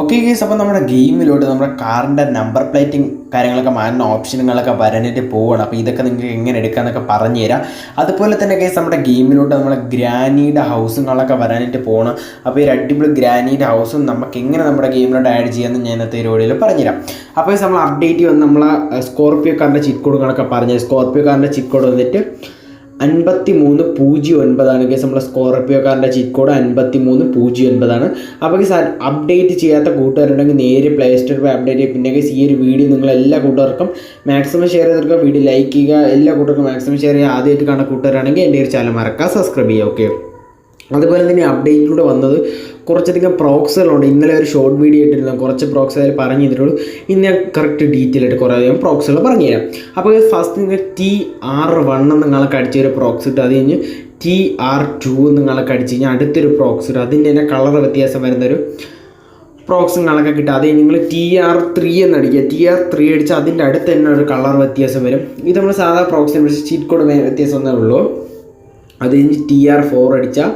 Okay ഗീസ് അപ്പോൾ നമ്മുടെ ഗെയിമിലോട്ട് നമ്മുടെ കാറിന്റെ നമ്പർ പ്ലേറ്റിംഗ് കാര്യങ്ങളൊക്കെ മാറ്റുന്ന ഓപ്ഷനുകളൊക്കെ വരാനായിട്ട് പോവുകയാണ് അപ്പോൾ ഇതൊക്കെ നിങ്ങൾക്ക് എങ്ങനെ എടുക്കാമെന്നൊക്കെ പറഞ്ഞു തരാം. അതുപോലെ തന്നെ ഗേസ് നമ്മുടെ ഗെയിമിലോട്ട് നമ്മുടെ ഗ്രാനിയുടെ ഹൗസുകളൊക്കെ വരാനായിട്ട് പോകണം അപ്പോൾ ഈ അടിപൊളി ഗ്രാനിയുടെ ഹൗസും നമുക്ക് എങ്ങനെ നമ്മുടെ ഗെയിമിലോട്ട് ആഡ് ചെയ്യാമെന്ന് ഞാൻ ഇന്നത്തെ വീഡിയോയിൽ പറഞ്ഞുതരാം. അപ്പോൾ നമ്മൾ അപ്ഡേറ്റ് വന്ന് നമ്മളെ സ്കോർപ്പിയോ കാറിന്റെ ചിറ്റ് കോഡുകളൊക്കെ പറഞ്ഞു സ്കോർപ്പിയോ കാറിന്റെ ചിറ്റ് കോഡ് വന്നിട്ട് അൻപത്തി മൂന്ന് പൂജ്യം ഒൻപതാണ് കേസ് നമ്മുടെ സ്കോർപ്പിയോ കാറിന്റെ ചിറ്റ് കോഡ് അൻപത്തി മൂന്ന് പൂജ്യം ഒൻപതാണ്. അപ്പോൾ കേസ് അപ്ഡേറ്റ് ചെയ്യാത്ത കൂട്ടുകാരുണ്ടെങ്കിൽ നേരെ പ്ലേ സ്റ്റോറിൽ പോയി അപ്ഡേറ്റ് ചെയ്യും പിന്നെ കേസ് ഈ ഒരു വീഡിയോ നിങ്ങൾ എല്ലാ കൂട്ടുകാർക്കും മാക്സിമം ഷെയർ ചെയ്തെടുക്കുക. വീഡിയോ ലൈക്ക് ചെയ്യുക. എല്ലാ കൂട്ടുകാർക്കും മാക്സിമം ഷെയർ ചെയ്യുക. ആദ്യമായിട്ട് കാണുന്ന കൂട്ടുകാരാണെങ്കിൽ എന്റെ ഒരു ചാനൽ മറക്കുക സബ്സ്ക്രൈബ് ചെയ്യുക. ഓക്കെ അതുപോലെ തന്നെ അപ്ഡേറ്റിലൂടെ വന്നത് കുറച്ചധികം പ്രോക്സുകളുണ്ട് ഇന്നലെ ഒരു ഷോർട്ട് വീഡിയോ ഇട്ടിരുന്നു. കുറച്ച് പ്രോക്സ് അതിൽ പറഞ്ഞു തന്നിട്ടുള്ളൂ ഇന്ന് ഞാൻ കറക്റ്റ് ഡീറ്റെയിൽ ആയിട്ട് കുറേ അധികം പ്രോക്സുകൾ പറഞ്ഞു തരാം അപ്പോൾ ഫസ്റ്റ് നിങ്ങൾ ടി ആർ വൺ എന്ന് നിങ്ങൾക്ക് അടിച്ച ഒരു പ്രോക്സ് ഇട്ട് അത് കഴിഞ്ഞ് ടി ആർ ടു നിങ്ങൾക്ക് അടിച്ച് കഴിഞ്ഞാൽ അടുത്തൊരു പ്രോക്സ് ഇട്ട് അതിന്റെ തന്നെ കളർ വ്യത്യാസം വരുന്നൊരു പ്രോക്സുകളൊക്കെ കിട്ടുക അത് നിങ്ങൾ ടി ആർ ത്രീ എന്ന് അടിക്കുക. ടി ആർ ത്രീ അടിച്ചാൽ അതിന്റെ അടുത്ത് തന്നെ ഒരു കളർ വ്യത്യാസം വരും. ഇത് നമ്മൾ സാധാ പ്രോക്സിനെ വിളിച്ച് ചീറ്റ് കോഡ് വ്യത്യാസം ഒന്നേ ഉള്ളൂ. അത് കഴിഞ്ഞ് ടി ആർ ഫോർ അടിച്ചാൽ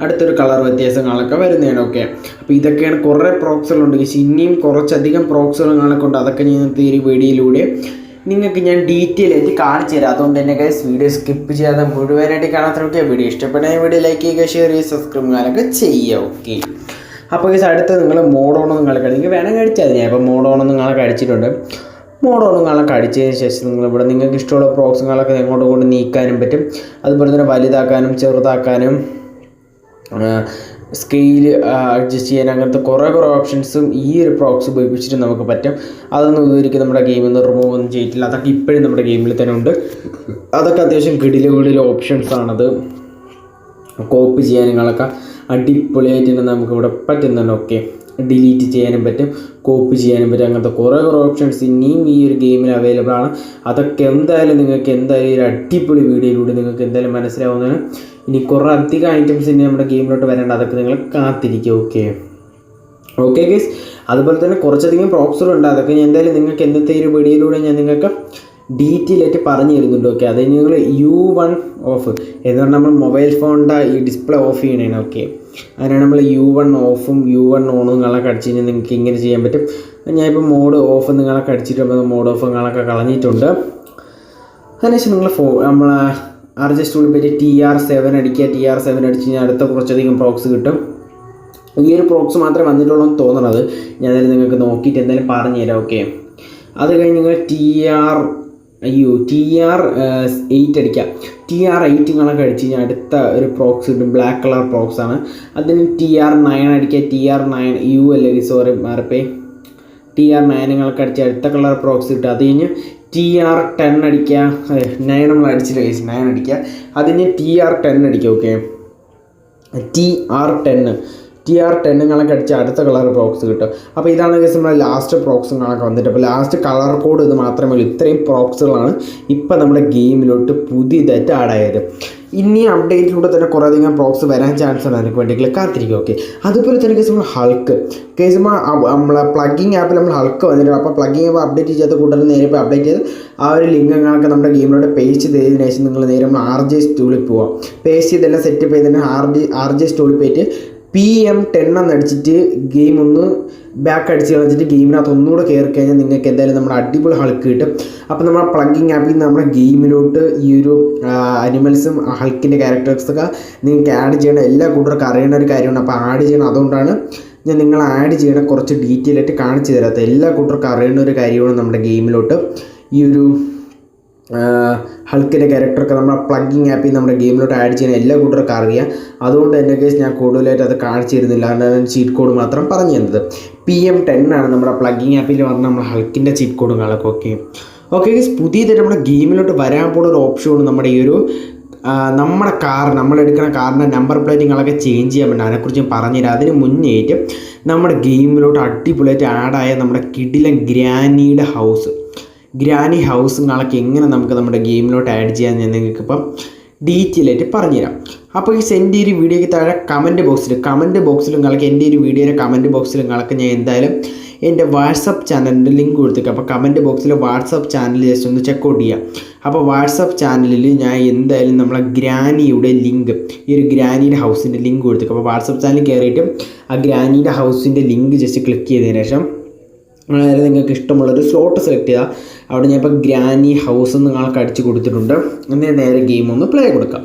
അടുത്തൊരു കളർ വ്യത്യാസങ്ങളൊക്കെ വരുന്നതാണ് ഓക്കെ അപ്പോൾ ഇതൊക്കെയാണ് കുറേ പ്രോക്സുകളുണ്ട് പക്ഷേ ഇനിയും കുറച്ചധികം പ്രോക്സുകളൊക്കെ ഉണ്ട് അതൊക്കെ ഞാൻ ഈ വീഡിയോയിലൂടെ നിങ്ങൾക്ക് ഞാൻ ഡീറ്റെയിൽ ആയിട്ട് കാണിച്ചു തരാം. അതുകൊണ്ട് തന്നെ ഗൈസ് വീഡിയോ സ്കിപ്പ് ചെയ്യാതെ മുഴുവനായിട്ട് കാണാൻ ശ്രമിക്കുക. വീഡിയോ ഇഷ്ടപ്പെട്ടാൽ വീഡിയോ ലൈക്ക് ചെയ്യുക ഷെയർ ചെയ്യുക സബ്സ്ക്രൈബ് കാര്യമൊക്കെ ചെയ്യുക ഓക്കെ അപ്പോൾ ഗൈസ് അടുത്ത് നിങ്ങൾ മോഡോണോ നിങ്ങൾ കളി നിങ്ങൾക്ക് വേണമെങ്കിൽ അടിച്ചാൽ ഞാൻ ഇപ്പോൾ മോഡോണോ നിങ്ങളൊക്കെ അടിച്ചിട്ടുണ്ട് മോഡോണം നിങ്ങളൊക്കെ അടിച്ചതിന് ശേഷം നിങ്ങൾ ഇവിടെ നിങ്ങൾക്ക് ഇഷ്ടമുള്ള പ്രോക്സുകളൊക്കെ എങ്ങോട്ടും കൊണ്ട് നീക്കാനും പറ്റും. അതുപോലെ തന്നെ വലുതാക്കാനും ചെറുതാക്കാനും സ്കെയിൽ അഡ്ജസ്റ്റ് ചെയ്യാൻ അങ്ങനത്തെ കുറേ കുറേ ഓപ്ഷൻസും ഈ ഒരു പ്രോക്സ് ഉപയോഗിച്ചിട്ട് നമുക്ക് പറ്റും. അതൊന്നും ഇതുവരെയ്ക്ക് നമ്മുടെ ഗെയിമിൽ നിന്ന് റിമൂവ് ഒന്നും ചെയ്തിട്ടില്ല. അതൊക്കെ ഇപ്പോഴും നമ്മുടെ ഗെയിമിൽ തന്നെ ഉണ്ട്. അതൊക്കെ അത്യാവശ്യം കിടിലെ കിടിലെ ഓപ്ഷൻസ് ആണത്. കോപ്പി ചെയ്യാനുങ്ങളൊക്കെ അടിപൊളിയായിട്ട് തന്നെ നമുക്ക് ഇവിടെ പറ്റുന്നുണ്ട്. ഓക്കെ ഡിലീറ്റ് ചെയ്യാനും പറ്റും കോപ്പി ചെയ്യാനും പറ്റും അങ്ങനത്തെ കുറേ കുറേ ഓപ്ഷൻസ് ഇനിയും ഈ ഒരു ഗെയിമിൽ അവൈലബിൾ ആണ്. അതൊക്കെ എന്തായാലും നിങ്ങൾക്ക് എന്തായാലും ഒരു അടിപൊളി വീഡിയോയിലൂടെ നിങ്ങൾക്ക് എന്തായാലും മനസ്സിലാവുന്നതാണ്. ഇനി കുറേ അധികം ഐറ്റംസ് ഇനി നമ്മുടെ ഗെയിമിലോട്ട് വരേണ്ട അതൊക്കെ നിങ്ങൾ കാത്തിരിക്കുക ഓക്കെ ഓക്കെ ഗേസ് അതുപോലെ തന്നെ കുറച്ചധികം പ്രോപ്സുകളുണ്ട് അതൊക്കെ ഞാൻ എന്തായാലും നിങ്ങൾക്ക് എന്നത്തെ ഒരു വീഡിയോയിലൂടെ ഞാൻ നിങ്ങൾക്ക് ഡീറ്റെയിൽ ആയിട്ട് പറഞ്ഞു തരുന്നുണ്ട് ഓക്കെ അത് നിങ്ങൾ യു വൺ ഓഫ് എന്ന് പറഞ്ഞാൽ നമ്മൾ മൊബൈൽ ഫോണിന്റെ ഈ ഡിസ്പ്ലേ ഓഫ് ചെയ്യണേണ് ഓക്കെ അതിനാണ് നമ്മൾ യു വൺ ഓഫും യു വൺ ഓണും നിങ്ങളൊക്കെ അടിച്ച് കഴിഞ്ഞാൽ നിങ്ങൾക്ക് ഇങ്ങനെ ചെയ്യാൻ പറ്റും. ഞാനിപ്പോൾ മോഡ് ഓഫ് നിങ്ങളൊക്കെ അടിച്ചിട്ട് മോഡ് ഓഫ് നിങ്ങളൊക്കെ കളഞ്ഞിട്ടുണ്ട്. അതിനുശേഷം നിങ്ങൾ ഫോ ആർ ജെ സ്റ്റൂളിൽ പറ്റി ടി ആർ സെവൻ അടിക്കുക. ടി ആർ സെവൻ അടിച്ച് കഴിഞ്ഞാൽ അടുത്ത കുറച്ചധികം പ്രോക്സ് കിട്ടും. ഈ ഒരു പ്രോക്സ് മാത്രമേ വന്നിട്ടുള്ളൂ എന്ന് തോന്നണത്. ഞാൻ നിങ്ങൾക്ക് നോക്കിയിട്ട് എന്തായാലും പറഞ്ഞുതരാം ഓക്കെ അത് കഴിഞ്ഞ് നിങ്ങൾ ടി ആർ അയ്യോ ടി ആർ എയ്റ്റ് അടിക്കുക ടി ആർ എയ്റ്റ് കണക്ക് അടിച്ച് കഴിഞ്ഞാൽ അടുത്ത ഒരു പ്രോക്സ് കിട്ടും. ബ്ലാക്ക് കളർ പ്രോക്സ് ആണ്. അതിന് ടി ആർ നയൻ അടിക്കുക ടി ആർ നയൻ യു അല്ലേ സോറി മാറിപ്പേ ടി ആർ നയനുകൾക്ക് അടിച്ച് അടുത്ത കളർ പ്രോക്സ് കിട്ടുക അത് കഴിഞ്ഞ് ടി ആർ ടെൻ അടിക്കുക നയൻ നമ്മൾ അടിച്ചില്ല കേസ് നയൻ അടിക്കുക അതിന് ടി ആർ ടെൻ അടിക്കുക ഓക്കെ ടി ആർ ടെന്ന് ടി ആർ ടെന്നുകളൊക്കെ അടിച്ച് അടുത്ത കളർ പ്രോക്സ് കിട്ടും. അപ്പോൾ ഇതാണ് കേസ് നമ്മുടെ ലാസ്റ്റ് പ്രോക്സുകളൊക്കെ വന്നിട്ട്. അപ്പോൾ ലാസ്റ്റ് കളർ കോഡ് ഇത് മാത്രമേ ഉള്ളൂ. ഇത്രയും പ്രോക്സുകളാണ് ഇപ്പോൾ നമ്മുടെ ഗെയിമിലോട്ട് പുതിയതായിട്ട് ആഡായത് ഇനി അപ്ഡേറ്റിലൂടെ തന്നെ കുറേ അധികം പ്രോക്സ് വരാൻ ചാൻസ് ഉണ്ട്. അതിന് വേണ്ടിയിട്ട് കാത്തിരിക്കും ഓക്കെ അതുപോലെ തന്നെ കേസ് നമ്മൾ ഹൾക്ക് കേസ് നമ്മളെ പ്ലഗിങ് ആപ്പിൽ നമ്മൾ ഹൾക്ക് വന്നിട്ടുണ്ട്. അപ്പോൾ പ്ലഗിങ് ആപ്പ് അപ്ഡേറ്റ് ചെയ്യാത്ത കൂട്ടർ നേരെ ഇപ്പോൾ അപ്ഡേറ്റ് ചെയ്ത് ആ ഒരു ലിങ്കങ്ങളൊക്കെ നമ്മുടെ ഗെയിമിലോട്ട് പേസ്റ്റ് ചെയ്തതിന് ശേഷം നിങ്ങൾ നേരെ നമ്മൾ ആർ ജെ സ്റ്റൂളിൽ പോവാം. പേസ്റ്റ് ചെയ്തെല്ലാം സെറ്റപ്പ് ചെയ്തിട്ട് ആർ ജി ആർ ജെ സ്റ്റൂളിൽ പോയിട്ട് പി എം ടെൻ എന്ന് അടിച്ചിട്ട് ഗെയിം ഒന്ന് ബാക്ക് അടിച്ച് കളിച്ചിട്ട് ഗെയിമിനകത്ത് ഒന്നുകൂടെ കയറി കഴിഞ്ഞാൽ നിങ്ങൾക്ക് എന്തായാലും നമ്മുടെ അടിപൊളി ഹൾക്ക് കിട്ടും. അപ്പോൾ നമ്മുടെ പ്ലഗിങ് ആപ്പിൽ നിന്ന് നമ്മുടെ ഗെയിമിലോട്ട് ഈ ഒരു അനിമൽസും ഹൾക്കിന്റെ ക്യാരക്ടേഴ്സൊക്കെ നിങ്ങൾക്ക് ആഡ് ചെയ്യണം. എല്ലാ കൂട്ടർക്കും അറിയേണ്ട ഒരു കാര്യമാണ്. അപ്പോൾ ആഡ് ചെയ്യണം. അതുകൊണ്ടാണ് ഞാൻ നിങ്ങൾ ആഡ് ചെയ്യണ കുറച്ച് ഡീറ്റെയിൽ ആയിട്ട് കാണിച്ചു തരാത്ത എല്ലാ കൂട്ടർക്കും അറിയേണ്ട ഒരു കാര്യമാണ് നമ്മുടെ ഗെയിമിലോട്ട് ഈ ഒരു ഹൾക്കിന്റെ ക്യാരക്ടറൊക്കെ നമ്മുടെ പ്ലഗിങ് ആപ്പിൽ നമ്മുടെ ഗെയിമിലോട്ട് ആഡ് ചെയ്യുന്ന എല്ലാ കൂട്ടർക്കും അറിയാം. അതുകൊണ്ട് എന്റെ കേസ് ഞാൻ കൂടുതലായിട്ട് അത് കാണിച്ചു തരുന്നില്ല ചീറ്റ് കോഡ് മാത്രം പറഞ്ഞു തന്നത്. പി എം ടെൻ ആണ് നമ്മുടെ പ്ലഗിങ് ആപ്പിൽ വന്ന നമ്മുടെ ഹൾക്കിന്റെ ചീറ്റ് കോഡും കാണൊക്കെ ഓക്കെ ഓക്കെ ഗേസ് പുതിയതായിട്ട് നമ്മുടെ ഗെയിമിലോട്ട് വരാൻ പോകുന്ന ഒരു ഓപ്ഷനാണ് നമ്മുടെ ഈ ഒരു നമ്മുടെ കാർ നമ്മളെടുക്കുന്ന കാറിന്റെ നമ്പർ പ്ലേറ്റുകളൊക്കെ ചേഞ്ച് ചെയ്യാൻ പറ്റും അതിനെക്കുറിച്ച് പറഞ്ഞുതരാം. അതിന് മുന്നേറ്റ് നമ്മുടെ ഗെയിമിലോട്ട് അടിപൊളിയായിട്ട് ആഡായ നമ്മുടെ കിഡിലൻ ഗ്രാനീഡ് ഹൗസ് ഗ്രാനി ഹൗസുകളൊക്കെ എങ്ങനെ നമുക്ക് നമ്മുടെ ഗെയിമിലോട്ട് ആഡ് ചെയ്യാൻ ഞാൻ നിങ്ങൾക്ക് ഇപ്പം ഡീറ്റെയിൽ ആയിട്ട് പറഞ്ഞുതരാം. അപ്പോൾ ഈ എന്റെ ഒരു വീഡിയോയ്ക്ക് താഴെ കമന്റ് ബോക്സിൽ കമന്റ് ബോക്സിലും കളക്ക് എന്റെ ഒരു വീഡിയോയുടെ കമന്റ് ബോക്സിലും കളക്ക് ഞാൻ എന്തായാലും എന്റെ വാട്സപ്പ് ചാനലിന്റെ ലിങ്ക് കൊടുത്തേക്കാം അപ്പോൾ കമന്റ് ബോക്സിൽ വാട്സപ്പ് ചാനൽ ജസ്റ്റ് ഒന്ന് ചെക്കൗട്ട് ചെയ്യാം. അപ്പോൾ വാട്സപ്പ് ചാനലിൽ ഞാൻ എന്തായാലും നമ്മളെ ഗ്രാനിയുടെ ലിങ്ക് ഈ ഒരു ഗ്രാനിയുടെ ഹൗസിന്റെ ലിങ്ക് കൊടുത്തേക്കാം അപ്പോൾ വാട്സപ്പ് ചാനൽ കയറിയിട്ട് ആ ഗ്രാനിയുടെ ഹൗസിന്റെ ലിങ്ക് ജസ്റ്റ് ക്ലിക്ക് ചെയ്തതിന് ശേഷം അതായത് നിങ്ങൾക്ക് ഇഷ്ടമുള്ളൊരു സ്ലോട്ട് സെലക്ട് ചെയ്യുക. അവിടെ ഞാൻ ഇപ്പോൾ ഗ്രാനി ഹൗസ് നിങ്ങൾക്ക് അടിച്ച് കൊടുത്തിട്ടുണ്ട്. എന്നിട്ട് നേരെ ഗെയിം ഒന്ന് പ്ലേ കൊടുക്കാം.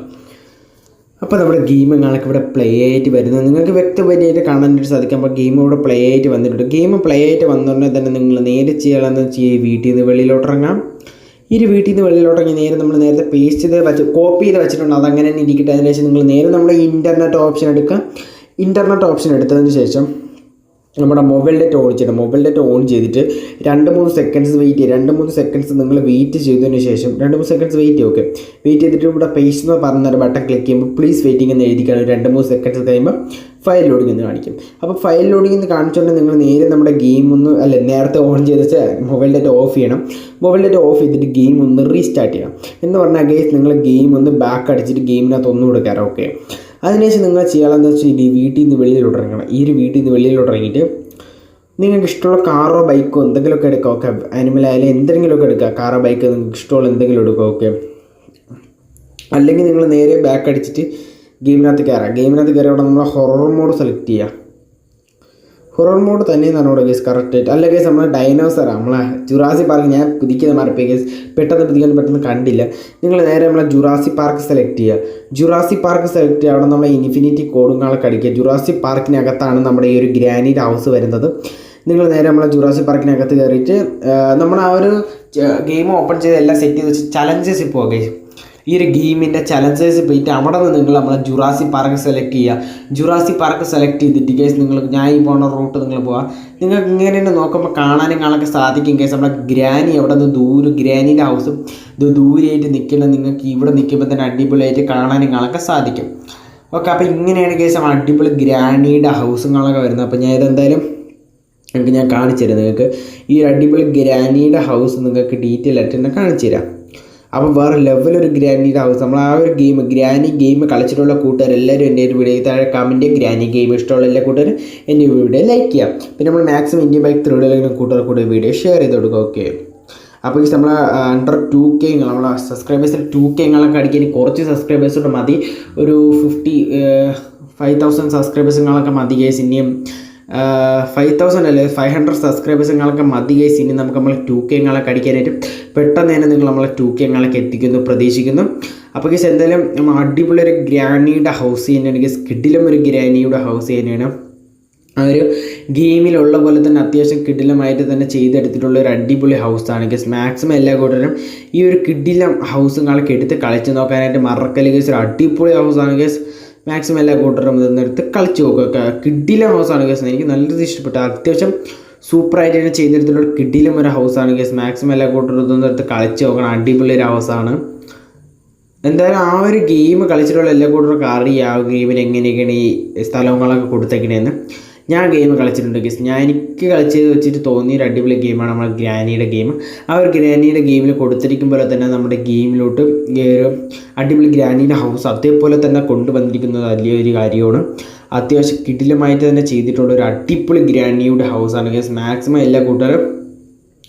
അപ്പോൾ നമ്മുടെ ഗെയിം നിങ്ങൾക്ക് ഇവിടെ പ്ലേ ആയിട്ട് വരുന്നത്. നിങ്ങൾക്ക് വ്യക്തമായിട്ട് കാണാനായിട്ട് സാധിക്കും. അപ്പോൾ ഗെയിം ഇവിടെ പ്ലേ ആയിട്ട് വന്നിട്ടുണ്ട്. ഗെയിം പ്ലേ ആയിട്ട് വന്നുടനെ തന്നെ നിങ്ങൾ നേരെ ചെയ്യാമെന്ന് വെച്ചാൽ വീട്ടിൽ നിന്ന് വെളിയിലോട്ടിറങ്ങാം ഈ ഒരു വീട്ടിൽ നിന്ന് വെളിയിലോട്ടിറങ്ങി നേരെ നമ്മൾ നേരത്തെ പേസ്റ്റ് ചെയ്ത് വെച്ച് കോപ്പി ചെയ്ത് വെച്ചിട്ടുണ്ട്. അതങ്ങനെ തന്നെ ഇരിക്കട്ടെ. അതിനുശേഷം നിങ്ങൾ നേരെ നമ്മുടെ ഇന്റർനെറ്റ് ഓപ്ഷൻ എടുക്കുക. ഇന്റർനെറ്റ് ഓപ്ഷൻ എടുത്തതിന് ശേഷം നമ്മുടെ മൊബൈൽ ഡേറ്റ ഓൺ ചെയ്യണം. മൊബൈൽ ഡേറ്റ ഓൺ ചെയ്തിട്ട് രണ്ട് മൂന്ന് സെക്കൻഡ്സ് വെയിറ്റ് ചെയ്യുക രണ്ട് മൂന്ന് സെക്കൻഡ്സ് നിങ്ങൾ വെയിറ്റ് ചെയ്തതിന് ശേഷം രണ്ട് മൂന്ന് സെക്കൻഡ്സ് വെയിറ്റ് ചെയ്യും ഓക്കെ വെയിറ്റ് ചെയ്തിട്ട് ഇവിടെ പേസ് എന്ന് പറഞ്ഞൊരു ബട്ടൺ ക്ലിക്ക് ചെയ്യുമ്പോൾ പ്ലീസ് വെയിറ്റിംഗ് എന്ന് എഴുതിക്കാണ് രണ്ട് മൂന്ന് സെക്കൻഡ്സ് കഴിയുമ്പോൾ ഫയൽ ലോഡിംഗ് എന്ന് കാണിക്കും. അപ്പോൾ ഫയൽ ലോഡിംഗ് എന്ന് കാണിച്ചുകൊണ്ട് നിങ്ങൾ നേരെ നമ്മുടെ ഗെയിം ഒന്ന് അല്ല നേരത്തെ ഓൺ ചെയ്ത് മൊബൈൽ ഡേറ്റ ഓഫ് ചെയ്യണം. മൊബൈൽ ഡേറ്റ ഓഫ് ചെയ്തിട്ട് ഗെയിം ഒന്ന് റീസ്റ്റാർട്ട് ചെയ്യണം. എന്ന് പറഞ്ഞാൽ ഗെയ്സ് നിങ്ങൾ ഗെയിം ഒന്ന് ബാക്ക് അടിച്ചിട്ട് ഗെയിമിനകത്ത് ഒന്നും കൊടുക്കാറ് ഓക്കെ അതിനുശേഷം നിങ്ങൾ ചെയ്യാമെന്ന് വെച്ചാൽ ഇനി വീട്ടിൽ നിന്ന് വെളിയിലോട്ട് ഇറങ്ങണം ഈ ഒരു വീട്ടിൽ നിന്ന് വെളിയിലോട്ട് ഇറങ്ങിയിട്ട് നിങ്ങൾക്ക് ഇഷ്ടമുള്ള കാറോ ബൈക്കോ എന്തെങ്കിലുമൊക്കെ എടുക്കാം ഓക്കെ? അനിമൽ ആയാലും എന്തെങ്കിലുമൊക്കെ എടുക്കുക കാറോ ബൈക്ക് നിങ്ങൾക്ക് ഇഷ്ടമുള്ള എന്തെങ്കിലും എടുക്കുക ഓക്കെ? അല്ലെങ്കിൽ നിങ്ങൾ നേരെ ബാക്ക് അടിച്ചിട്ട് ഗെയിമിനകത്ത് കയറാം. ഗെയിമിനകത്ത് കയറി അവിടെ നമ്മൾ ഹൊറർ മോഡ് സെലക്ട് ചെയ്യുക ഹൊറർ മോഡ് തന്നെ പറഞ്ഞോളൂ ഗേസ് കറക്റ്റ് അല്ല ഗേസ് നമ്മൾ ഡൈനോസർ നമ്മളെ ജുറാസി പാർക്ക് ഞാൻ പുതിക്കുന്ന മാറിപ്പോയി ഗേസ് പെട്ടെന്ന് പുതിക്കാൻ പെട്ടെന്ന് കണ്ടില്ല. നിങ്ങൾ നേരെ നമ്മളെ ജുറാസി പാർക്ക് സെലക്ട് ചെയ്യുക ജുറാസി പാർക്ക് സെലക്ട് ചെയ്യുക അവിടെ നമ്മളെ ഇൻഫിനിറ്റി കോഡും കാളൊക്കെ അടിക്കുക. ജുറാസി പാർക്കിനകത്താണ് നമ്മുടെ ഈ ഒരു ഗ്രാനൈറ്റ് ഹൗസ് വരുന്നത്. നിങ്ങൾ നേരെ നമ്മളെ ജുറാസി പാർക്കിനകത്ത് കയറിയിട്ട് നമ്മൾ ആ ഒരു ഗെയിം ഓപ്പൺ ചെയ്ത് എല്ലാം സെറ്റ് ചെയ്ത് വെച്ച് ചലഞ്ചസ് ഇപ്പോൾ ഗേസ് ഈ ഒരു ഗെയിമിന്റെ ചലഞ്ചേഴ്സ് പോയിട്ട് അവിടെ നിന്ന് നിങ്ങൾ നമ്മളെ ജുറാസി പാർക്ക് സെലക്ട് ചെയ്യുക. ജുറാസി പാർക്ക് സെലക്ട് ചെയ്തിട്ട് കേസ് നിങ്ങൾ ഞാൻ ഈ പോകുന്ന റൂട്ട് നിങ്ങൾ പോവുക നിങ്ങൾക്ക് ഇങ്ങനെ തന്നെ നോക്കുമ്പോൾ കാണാനും കാണാനൊക്കെ സാധിക്കും കേസ് നമ്മളെ ഗ്രാനി അവിടെ നിന്ന് ദൂരെ ഗ്രാനീന്റെ ഹൗസും ഇത് ദൂരെയായിട്ട് നിൽക്കുന്ന നിങ്ങൾക്ക് ഇവിടെ നിൽക്കുമ്പോൾ തന്നെ അടിപൊളിയായിട്ട് കാണാനും കാണാനൊക്കെ സാധിക്കും. ഓക്കെ അപ്പോൾ ഇങ്ങനെയാണ് കേസ് അടിപൊളി ഗ്രാനിയുടെ ഹൗസുകളൊക്കെ വരുന്നത്. അപ്പോൾ ഞാൻ ഇതെന്തായാലും നിങ്ങൾക്ക് ഞാൻ കാണിച്ചു തരാം. നിങ്ങൾക്ക് ഈ ഒരു അടിപൊളി ഗ്രാനിയുടെ ഹൗസ് നിങ്ങൾക്ക് ഡീറ്റെയിൽ ആയിട്ട് തന്നെ കാണിച്ചു തരാം. അപ്പോൾ വേറെ ലെവലൊരു ഗ്രാനിയുടെ ഹൗസ് നമ്മൾ ആ ഒരു ഗെയിം ഗ്രാനി ഗെയിം കളിച്ചിട്ടുള്ള കൂട്ടുകാർ എല്ലാവരും എന്റെ ഒരു വീഡിയോ താഴെ കമന്റ് ഗ്രാനി ഗെയിം ഇഷ്ടമുള്ള എല്ലാ കൂട്ടുകാരും എന്റെ വീഡിയോ ലൈക്ക് ചെയ്യാം. പിന്നെ നമ്മൾ മാക്സിമം ഇന്ത്യൻ ബൈക്ക് ത്രീഡിലെങ്കിലും കൂട്ടുകാർ കൂടെ വീഡിയോ ഷെയർ ചെയ്ത് കൊടുക്കുക ഓക്കെ അപ്പോൾ ഈ നമ്മൾ അണ്ടർ ടു കെ നമ്മളെ സബ്സ്ക്രൈബേഴ്സിൽ ടു കെ നിങ്ങളൊക്കെ അടിക്കാൻ കുറച്ച് സബ്സ്ക്രൈബേഴ്സോട് മതി. ഒരു ഫിഫ്റ്റി ഫൈവ് തൗസൻഡ് സബ്സ്ക്രൈബേഴ്സ് സബ്സ്ക്രൈബേഴ്സുകളൊക്കെ മതി കേസ് ഇനിയും ഫൈവ് തൗസൻഡ് അല്ലേ? ഫൈവ് ഹൺഡ്രഡ് സബ്സ്ക്രൈബേഴ്സുകളൊക്കെ മതി കേസ് ഇനി നമുക്ക് നമ്മൾ ടു കെ നിങ്ങളൊക്കെ അടിക്കാനായിട്ട് പെട്ടെന്ന് തന്നെ നിങ്ങൾ നമ്മളെ ടു കെ നിങ്ങളൊക്കെ എത്തിക്കുന്നു പ്രതീക്ഷിക്കുന്നു. അപ്പോൾ കേസ് എന്തായാലും നമ്മൾ അടിപൊളി ഒരു ഗ്രാനിയുടെ ഹൗസ് തന്നെയാണ് കേസ് കിഡിലും ഒരു ഗ്രാനിയുടെ ഹൗസ് തന്നെയാണ്. ആ ഒരു ഗെയിമിലുള്ള പോലെ തന്നെ അത്യാവശ്യം കിഡിലമായിട്ട് തന്നെ ചെയ്തെടുത്തിട്ടുള്ള ഒരു അടിപൊളി ഹൗസാണ് ഗസ് മാക്സിമം എല്ലാ കൂട്ടരും ഈ ഒരു കിഡിലം ഹൗസുകളൊക്കെ എടുത്ത് കളിച്ച് നോക്കാനായിട്ട് മറക്കൽ ഗസ് ഒരു അടിപൊളി ഹൗസാണ് ഗസ് മാക്സിമം എല്ലാ കൂട്ടരും ഇതെടുത്ത് കളിച്ച് നോക്കുക ഹൗസ് ഹൗസാണ് കേസ് എനിക്ക് നല്ലത് ഇഷ്ടപ്പെട്ടു. അത്യാവശ്യം സൂപ്പറായിട്ട് തന്നെ ചെയ്തെടുത്തിട്ടുള്ള കിഡിലും ഒരു ഹൗസാണ് കേസ് മാക്സിമം എല്ലാ കൂട്ടരും ഇതൊന്നും എടുത്ത് കളിച്ച് നോക്കണം. അടിപൊളി ഒരു ഹൗസാണ് എന്തായാലും ആ ഒരു ഗെയിം കളിച്ചിട്ടുള്ള എല്ലാ കൂട്ടർക്കും അറിയാം. ആ ഗെയിമിന് എങ്ങനെയൊക്കെയാണ് ഈ സ്ഥലങ്ങളൊക്കെ കൊടുത്തേക്കണേന്ന്. ഞാൻ ഗെയിം കളിച്ചിട്ടുണ്ട് ഗസ് ഞാൻ എനിക്ക് കളിച്ചത് വെച്ചിട്ട് തോന്നിയ ഒരു അടിപൊളി ഗെയിമാണ് നമ്മുടെ ഗ്രാനിയുടെ ഗെയിം ആ ഒരു ഗ്രാനിയുടെ ഗെയിമിൽ കൊടുത്തിരിക്കും പോലെ തന്നെ നമ്മുടെ ഗെയിമിലോട്ട് ഒരു അടിപൊളി ഗ്രാനിയുടെ ഹൗസ് അതേപോലെ തന്നെ കൊണ്ടുവന്നിരിക്കുന്നത് വലിയൊരു കാര്യമാണ്. അത്യാവശ്യം കിടിലമായിട്ട് തന്നെ ചെയ്തിട്ടുള്ള ഒരു അടിപൊളി ഗ്രാനിയുടെ ഹൗസാണ് ഗസ് മാക്സിമം എല്ലാ കൂട്ടുകാരും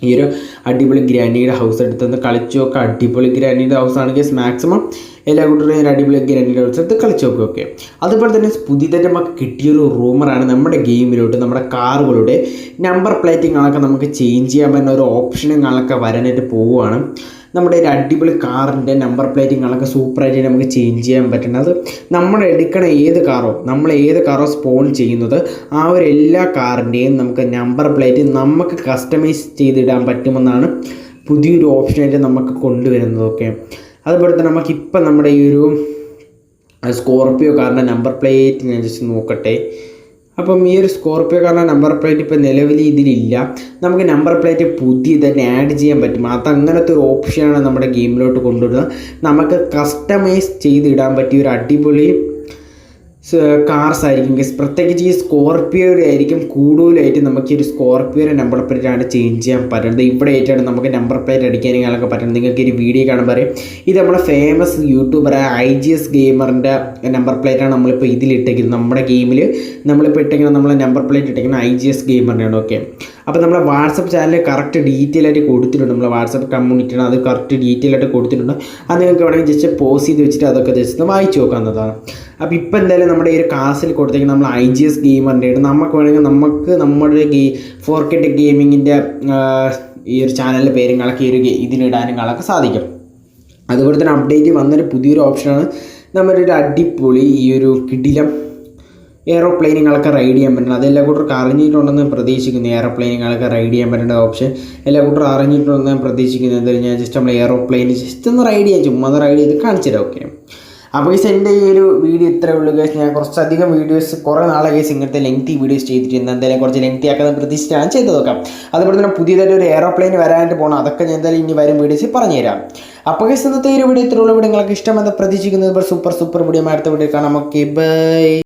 ഈ ഒരു അടിപൊളി ഗ്രാനിയുടെ ഹൗസ് എടുത്തുനിന്ന് കളിച്ചു നോക്കുക അടിപൊളി ഗ്രാനിയുടെ ഹൗസാണ് ഗസ് മാക്സിമം എല്ലാ കൂട്ടരും ഒരു അടിപൊളി ഹൗസ് എടുത്ത് കളിച്ചു നോക്കുക ഓക്കെ അതുപോലെ തന്നെ പുതിയതായിട്ട് നമുക്ക് കിട്ടിയൊരു റൂമറാണ് നമ്മുടെ ഗെയിമിലോട്ട് നമ്മുടെ കാറുകളുടെ നമ്പർ പ്ലേറ്റിങ്ങളൊക്കെ നമുക്ക് ചേഞ്ച് ചെയ്യാൻ പറ്റുന്ന ഒരു ഓപ്ഷനുകളൊക്കെ വരാനായിട്ട് പോവുകയാണ്. നമ്മുടെ ഒരു അടിപൊളി കാറിന്റെ നമ്പർ പ്ലേറ്റിങ്ങളൊക്കെ സൂപ്പറായിട്ട് നമുക്ക് ചേഞ്ച് ചെയ്യാൻ പറ്റുന്നത് നമ്മൾ എടുക്കണ ഏത് കാറോ നമ്മൾ ഏത് കാറോ സ്പോൺ ചെയ്യുന്നത് ആ ഒരു എല്ലാ കാറിന്റെയും നമുക്ക് നമ്പർ പ്ലേറ്റ് നമുക്ക് കസ്റ്റമൈസ് ചെയ്തിടാൻ പറ്റുമെന്നാണ് പുതിയൊരു ഓപ്ഷനായിട്ട് നമുക്ക് കൊണ്ടുവരുന്നതൊക്കെ അതുപോലെ തന്നെ നമുക്കിപ്പം നമ്മുടെ ഈ ഒരു സ്കോർപ്പിയോ കാറിന്റെ നമ്പർ പ്ലേറ്റ് ജസ്റ്റ് നോക്കട്ടെ. അപ്പം ഈ ഒരു സ്കോർപ്പിയോ കാറിന്റെ നമ്പർ പ്ലേറ്റ് ഇപ്പോൾ നിലവിൽ ഇതിലില്ല. നമുക്ക് നമ്പർ പ്ലേറ്റ് പുതിയ തന്നെ ആഡ് ചെയ്യാൻ പറ്റും. അത് അങ്ങനത്തെ ഒരു ഓപ്ഷനാണ് നമ്മുടെ ഗെയിമിലോട്ട് കൊണ്ടുവരുന്നത്. നമുക്ക് കസ്റ്റമൈസ് ചെയ്തിടാൻ പറ്റിയ ഒരു അടിപൊളി കാർസ് ആയിരിക്കും. ഗസ് പ്രത്യേകിച്ച് ഈ സ്കോർപ്പിയോയുടെ ആയിരിക്കും കൂടുതലായിട്ട് നമുക്ക് ഈ ഒരു സ്കോർപ്പിയോയുടെ നമ്പർ പ്ലേറ്റാണ് ചേഞ്ച് ചെയ്യാൻ പറ്റുന്നത്. ഇവിടെ ആയിട്ടാണ് നമുക്ക് നമ്പർ പ്ലേറ്റ് അടിക്കാനും അടിക്കാനൊക്കെ പറ്റുന്നത്. നിങ്ങൾക്ക് ഒരു വീഡിയോ കാണാൻ പറയും. ഇത് നമ്മുടെ ഫേമസ് യൂട്യൂബറായ ഐ ജി എസ് ഗെയിമറിന്റെ നമ്പർ പ്ലേറ്റാണ് നമ്മളിപ്പോൾ ഇതിലിട്ടേക്കുന്നത്. നമ്മുടെ ഗെയിമിൽ നമ്മളിപ്പോൾ ഇട്ടേക്കുന്ന നമ്മളെ നമ്പർ പ്ലേറ്റ് ഇട്ടേക്കുന്ന ഐ ജി എസ് ഗെയിമറിന്റെയാണ് ഓക്കെ അപ്പോൾ നമ്മുടെ വാട്സപ്പ് ചാനലിൽ കറക്റ്റ് ഡീറ്റെയിൽ ആയിട്ട് കൊടുത്തിട്ടുണ്ട്. നമ്മുടെ വാട്സപ്പ് കമ്മ്യൂണിറ്റിയാണ് അത് കറക്റ്റ് ഡീറ്റെയിൽ ആയിട്ട് കൊടുത്തിട്ടുണ്ട്. അത് നിങ്ങൾക്ക് വേണമെങ്കിൽ ജസ്റ്റ് പോസ് ചെയ്ത് വെച്ചിട്ട് അതൊക്കെ ജസ്റ്റ് ഒന്ന് വായിച്ച് നോക്കാവുന്നതാണ് അപ്പോൾ ഇപ്പോൾ എന്തായാലും നമ്മുടെ ഈ ഒരു കാസിൽ കൊടുത്തേക്ക് നമ്മൾ ഐ ജി എസ് ഗെയിമറിന്റെയാണ് നമുക്ക് വേണമെങ്കിൽ നമുക്ക് നമ്മുടെ ഗെയിം ഫോർ കെട്ട് ഗെയിമിങ്ങിന്റെ ഈ ഒരു ചാനലിന്റെ പേരുകളൊക്കെ ഈ ഒരു ഇതിലിടാനും കാണാനൊക്കെ സാധിക്കും. അതുപോലെ തന്നെ അപ്ഡേറ്റ് വന്നൊരു പുതിയൊരു ഓപ്ഷനാണ് നമ്മുടെ ഒരു അടിപൊളി ഈ ഒരു കിടിലം എയറോപ്ലെയിനുകളൊക്കെ റൈഡ് ചെയ്യാൻ പറ്റുന്നത് അതെല്ലാ കൂട്ടർക്കും അറിഞ്ഞിട്ടുണ്ടെന്ന് പ്രതീക്ഷിക്കുന്നു. എയറോപ്ലെയിനുകളൊക്കെ റൈഡ് ചെയ്യാൻ പറ്റുന്ന ഓപ്ഷൻ എല്ലാ കൂട്ടർ അറിഞ്ഞിട്ടുണ്ടെന്ന് പ്രതീക്ഷിക്കുന്നത് ഞാൻ ജസ്റ്റ് നമ്മൾ എയറോപ്ലെയിൻ ജസ്റ്റ് ഒന്ന് റൈഡ് ചെയ്യാൻ ചുമ്മാ ഒന്ന് റൈഡ് ചെയ്ത് കാണിച്ചു ഓക്കെ അപ്പോൾ ഗൈസ് എന്റെ ഈ ഒരു വീഡിയോ ഇത്രേ ഉള്ളൂ ഗൈസ് ഞാൻ കുറച്ചധികം വീഡിയോസ് കുറേ നാളെ ഗൈസ് ഇങ്ങനത്തെ ലെങ്തി വീഡിയോസ് ചെയ്തിട്ടുണ്ട് എന്തായാലും കുറച്ച് ലെങ്തി ആക്കാൻ പ്രതീക്ഷിച്ചാണ് ചെയ്ത് നോക്കാം. അതുപോലെ തന്നെ പുതിയതായിട്ട് ഒരു എയറോപ്ലെയിൻ വരാനായിട്ട് പോകണം അതൊക്കെ ഞാൻ എന്തായാലും ഇനി വരും വീഡിയോസ് പറഞ്ഞുതരാം അപ്പോൾ ഗൈസ് ഇന്നത്തെ ഈ ഒരു വീഡിയോ ഇത്രയുള്ള വീഡിയോ നിങ്ങൾക്ക് ഇഷ്ടമെന്ന് പ്രതീക്ഷിക്കുന്നത് സൂപ്പർ സൂപ്പർ വീഡിയോ അടുത്ത വീഡിയോ കാണാം. Okay bye